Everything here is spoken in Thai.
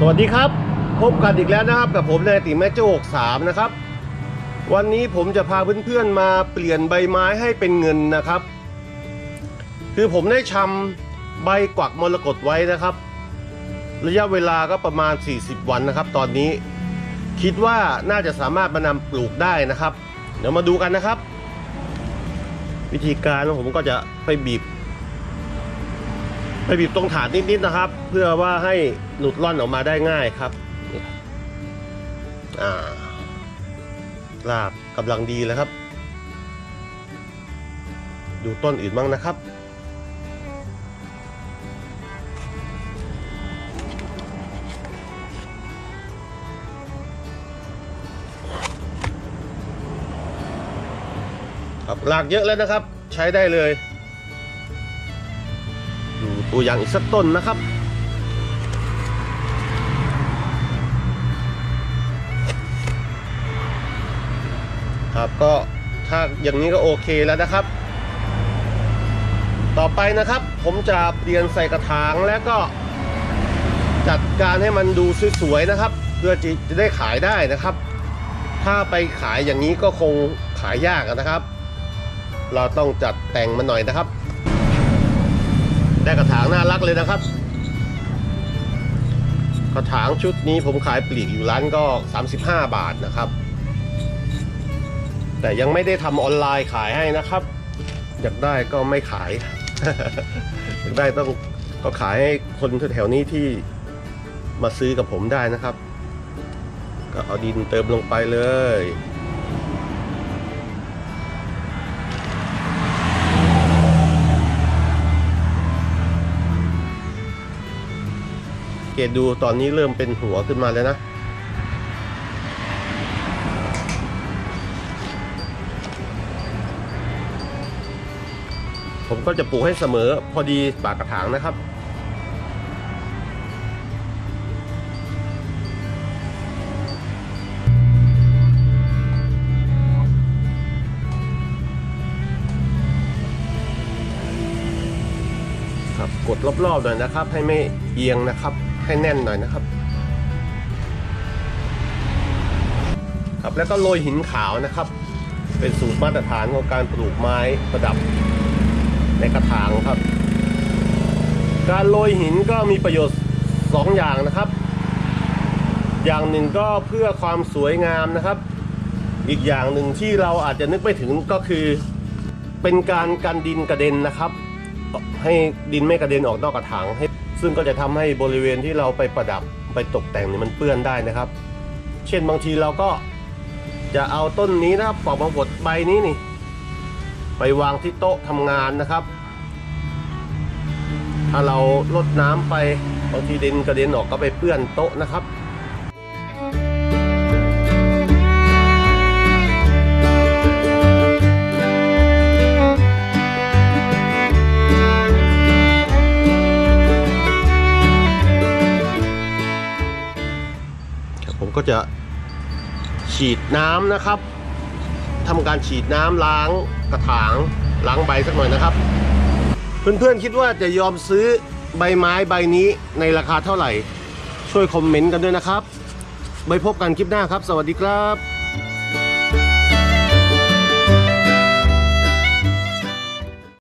สวัสดีครับ พบกันอีกแล้วนะครับกับผมนายติแม่โจ้า63 นะครับ วันนี้ผมจะพาเพื่อนๆมาเปลี่ยนใบไม้ให้เป็นเงินนะครับ คือผมได้ชำใบกวักมรกตไว้นะครับ ระยะเวลาก็ประมาณ 40 วันนะครับ ตอนนี้คิดว่าน่าจะสามารถมานำปลูกได้นะครับ เดี๋ยวมาดูกันนะครับ วิธีการผมก็จะไปบีบ ไปบีบตรงฐานนิดๆนะครับ เพื่อว่าให้หลุดล่อนออกมาได้ง่ายครับอ่ารากกำลังดีแล้วครับ ดูต้นอื่นบ้างนะครับครับรากเยอะแล้วนะครับ ใช้ได้เลย ดูตัวอย่างอีกสักต้นนะครับ ครับก็ถ้าอย่างนี้ก็โอเคแล้วนะครับ ต่อไปนะครับ ผมจะเปลี่ยนใส่กระถางแล้วก็จัดการให้มันดูสวยๆนะครับ เพื่อจะได้ขายได้นะครับ ถ้าไปขายอย่างนี้ก็คงขายยากนะครับ เราต้องจัดแต่งมันหน่อยนะครับ ได้กระถางน่ารักเลยนะครับ กระถางชุดนี้ผมขายปลีกอยู่ร้านก็ 35 บาทนะครับ แต่ยังไม่ได้ทำออนไลน์ขายให้นะครับ อยากได้ก็ไม่ขาย อยากได้ต้องก็ขายให้คนแถวๆนี้ที่มาซื้อกับผมได้นะครับ ก็เอาดินเติมลงไปเลย เกตดูตอนนี้เริ่มเป็นหัวขึ้นมาแล้วนะ ผมก็จะปลูกให้เสมอพอดีปากกระถางนะครับครับกดรอบๆหน่อยนะครับ ให้ไม่เอียงนะครับ ให้แน่นหน่อยนะครับ ครับแล้วก็โรยหินขาวนะครับ เป็นสูตรมาตรฐานของการปลูกไม้ประดับในกระถางครับ การโรยหินก็มีประโยชน์สองอย่างนะครับ อย่างหนึ่งก็เพื่อความสวยงามนะครับ อีกอย่างหนึ่งที่เราอาจจะนึกไม่ถึงก็คือ เป็นการกันดินกระเด็นนะครับ ให้ดินไม่กระเด็นออกนอกกระถางให้ซึ่งก็จะทำให้บริเวณที่เราไปประดับไปตกแต่งเนี่ยมันเปื้อนได้นะครับ เช่นบางทีเราก็จะเอาต้นนี้นะครับปอกมาบดใบนี้นี่ ไปวางที่โต๊ะทำงานนะครับ ถ้าเราลดน้ำไปบางทีดินกระเด็นออกก็ไปเปื้อนโต๊ะนะครับ ผมก็จะฉีดน้ำนะครับทำการฉีดน้ำล้างกระถางล้างใบสักหน่อยนะครับ เพื่อนๆคิดว่าจะยอมซื้อใบไม้ใบนี้ในราคาเท่าไหร่ ช่วยคอมเมนต์กันด้วยนะครับไว้พบกันคลิปหน้าครับ สวัสดีครับ